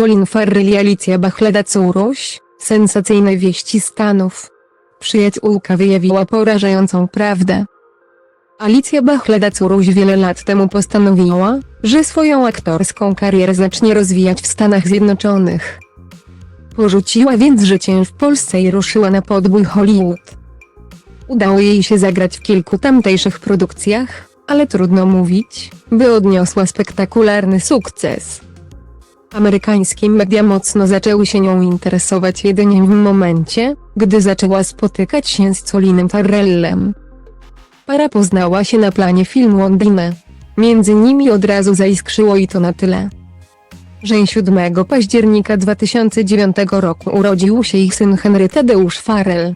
Colin Farrell i Alicja Bachleda-Curuś, sensacyjne wieści Stanów. Przyjaciółka wyjawiła porażającą prawdę. Alicja Bachleda-Curuś wiele lat temu postanowiła, że swoją aktorską karierę zacznie rozwijać w Stanach Zjednoczonych. Porzuciła więc życie w Polsce i ruszyła na podbój Hollywood. Udało jej się zagrać w kilku tamtejszych produkcjach, ale trudno mówić, by odniosła spektakularny sukces. Amerykańskie media mocno zaczęły się nią interesować jedynie w momencie, gdy zaczęła spotykać się z Colinem Farrellem. Para poznała się na planie filmu Ondine. Między nimi od razu zaiskrzyło i to na tyle, że 7 października 2009 roku urodził się ich syn Henry Tadeusz Farrell.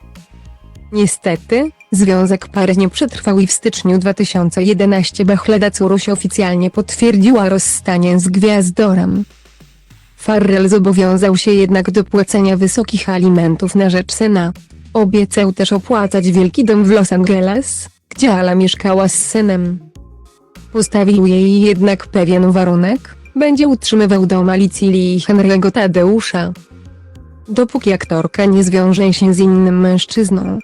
Niestety, związek pary nie przetrwał i w styczniu 2011 Bachleda Curuś oficjalnie potwierdziła rozstanie z gwiazdorem. Farrell zobowiązał się jednak do płacenia wysokich alimentów na rzecz syna. Obiecał też opłacać wielki dom w Los Angeles, gdzie Ala mieszkała z synem. Postawił jej jednak pewien warunek, będzie utrzymywał dom Alicji i Henry'ego Tadeusza. Dopóki aktorka nie zwiąże się z innym mężczyzną.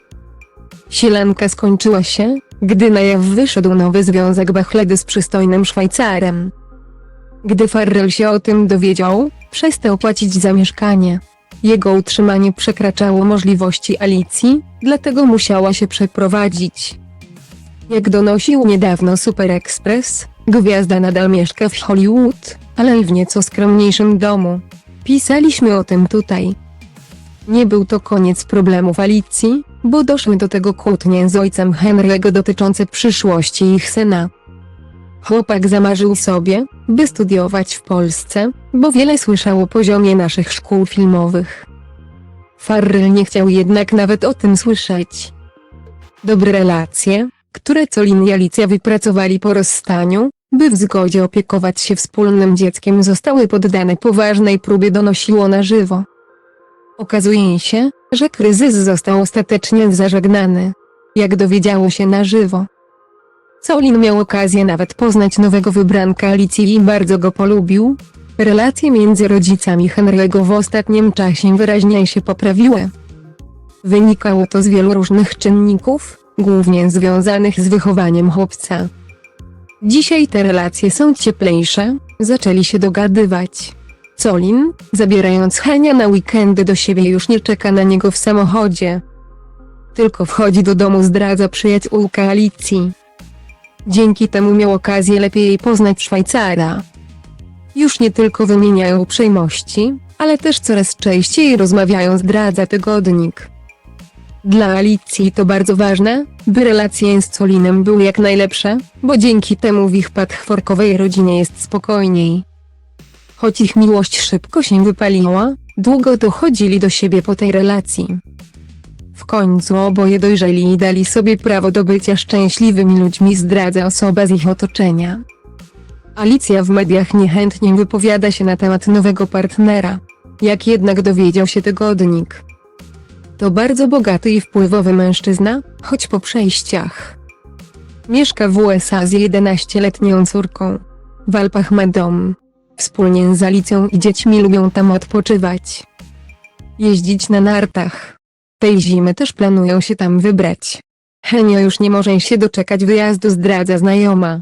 Sielanka skończyła się, gdy na jaw wyszedł nowy związek Bachledy z przystojnym Szwajcarem. Gdy Farrell się o tym dowiedział, przestał płacić za mieszkanie. Jego utrzymanie przekraczało możliwości Alicji, dlatego musiała się przeprowadzić. Jak donosił niedawno Super Express, gwiazda nadal mieszka w Hollywood, ale w nieco skromniejszym domu. Pisaliśmy o tym tutaj. Nie był to koniec problemów Alicji, bo doszły do tego kłótnie z ojcem Henry'ego dotyczące przyszłości ich syna. Chłopak zamarzył sobie, by studiować w Polsce, bo wiele słyszał o poziomie naszych szkół filmowych. Farrell nie chciał jednak nawet o tym słyszeć. Dobre relacje, które Colin i Alicja wypracowali po rozstaniu, by w zgodzie opiekować się wspólnym dzieckiem zostały poddane poważnej próbie donosiło na żywo. Okazuje się, że kryzys został ostatecznie zażegnany. Jak dowiedziało się na żywo. Colin miał okazję nawet poznać nowego wybranka Alicji i bardzo go polubił. Relacje między rodzicami Henry'ego w ostatnim czasie wyraźnie się poprawiły. Wynikało to z wielu różnych czynników, głównie związanych z wychowaniem chłopca. Dzisiaj te relacje są cieplejsze, zaczęli się dogadywać. Colin, zabierając Henia na weekendy do siebie już nie czeka na niego w samochodzie. Tylko wchodzi do domu zdradza przyjaciółka Alicji. Dzięki temu miał okazję lepiej poznać Szwajcara. Już nie tylko wymieniają uprzejmości, ale też coraz częściej rozmawiają zdradza tygodnik. Dla Alicji to bardzo ważne, by relacje z Colinem były jak najlepsze, bo dzięki temu w ich patchworkowej rodzinie jest spokojniej. Choć ich miłość szybko się wypaliła, długo dochodzili do siebie po tej relacji. W końcu oboje dojrzeli i dali sobie prawo do bycia szczęśliwymi ludźmi zdradza osoba z ich otoczenia. Alicja w mediach niechętnie wypowiada się na temat nowego partnera. Jak jednak dowiedział się tygodnik. To bardzo bogaty i wpływowy mężczyzna, choć po przejściach. Mieszka w USA z 11-letnią córką. W Alpach ma dom. Wspólnie z Alicją i dziećmi lubią tam odpoczywać. Jeździć na nartach. Tej zimy też planują się tam wybrać. Henio już nie może się doczekać wyjazdu zdradza znajoma.